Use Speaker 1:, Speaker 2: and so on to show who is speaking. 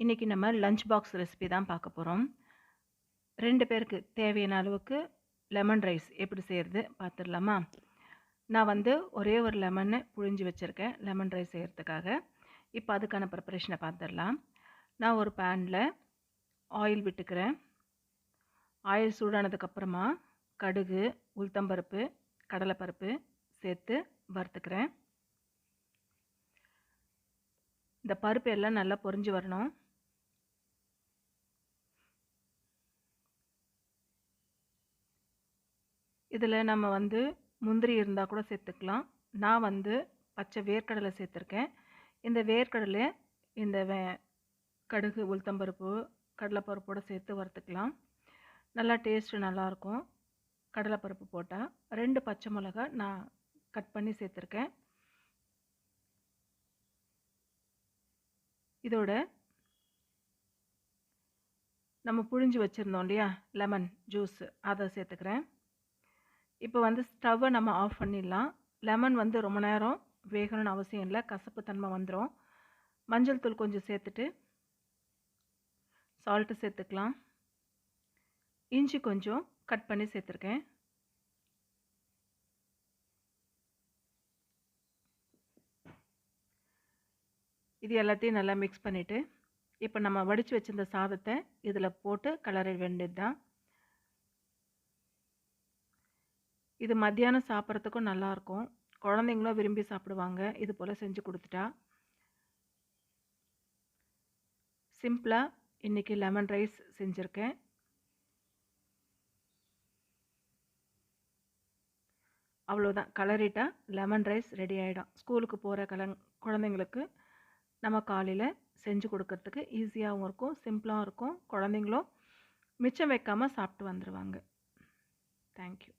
Speaker 1: இன்றைக்கி நம்ம lunch box recipe தான் பார்க்க போகிறோம் ரெண்டு பேருக்கு தேவையான அளவுக்கு லெமன் ரைஸ் எப்படி செய்கிறது பார்த்துடலாமா? நான் வந்து ஒரே ஒரு லெமனை புழிஞ்சு வச்சுருக்கேன் லெமன் ரைஸ் செய்கிறதுக்காக இப்போ அதுக்கான ப்ரிப்பரேஷனை பார்த்துடலாம். நான் ஒரு பேனில் ஆயில் விட்டுக்கிறேன். ஆயில் சூடானதுக்கப்புறமா கடுகு உளுத்தம்பருப்பு கடலைப்பருப்பு சேர்த்து வறுத்துக்கிறேன். இந்த பருப்பு எல்லாம் நல்லா பொறிஞ்சு வரணும். இதில் நம்ம வந்து முந்திரி இருந்தால் கூட சேர்த்துக்கலாம் நான் வந்து பச்சை வேர்க்கடலை சேர்த்துருக்கேன் இந்த வேர்க்கடலை இந்த வே கடுகு உளுத்தம்பருப்பு கடலைப்பருப்போடு சேர்த்து வறுத்துக்கலாம். நல்லா டேஸ்ட்டு நல்லாயிருக்கும் கடலைப்பருப்பு போட்டால் ரெண்டு பச்சை மிளகா நான் கட் பண்ணி சேர்த்துருக்கேன் இதோட நம்ம புழிஞ்சு வச்சுருந்தோம் இல்லையா? லெமன் ஜூஸ் அதை சேர்த்துக்கிறேன் இப்போ வந்து ஸ்டவ்வை நம்ம ஆஃப் பண்ணிடலாம். லெமன் வந்து ரொம்ப நேரம் வேகணும்னு அவசியம் இல்லை. கசப்பு தன்மை வந்துடும் மஞ்சள் தூள் கொஞ்சம் சேர்த்துட்டு சால்ட்டு சேர்த்துக்கலாம். இஞ்சி கொஞ்சம் கட் பண்ணி சேர்த்துருக்கேன். இது எல்லாத்தையும் நல்லா மிக்ஸ் பண்ணிவிட்டு இப்போ நம்ம வடித்து வச்சிருந்த சாதத்தை இதில் போட்டு கலர வேண்டியது தான் இது மத்தியானம் சாப்பிட்றதுக்கும் நல்லாயிருக்கும் குழந்தைங்களும் விரும்பி சாப்பிடுவாங்க. இது போல் செஞ்சு கொடுத்துட்டா. சிம்பிளாக இன்றைக்கி லெமன் ரைஸ் செஞ்சுருக்கேன். அவ்வளோதான் கலரிட்டா லெமன் ரைஸ் ரெடி ஆகிடும் ஸ்கூலுக்கு போகிற கலங் குழந்தைங்களுக்கு நம்ம காலையில் செஞ்சு கொடுக்கறதுக்கு ஈஸியாகவும் இருக்கும் சிம்பிளாகவும் இருக்கும். குழந்தைங்களும் மிச்சம் வைக்காமல் சாப்பிட்டு வந்துடுவாங்க தேங்க்யூ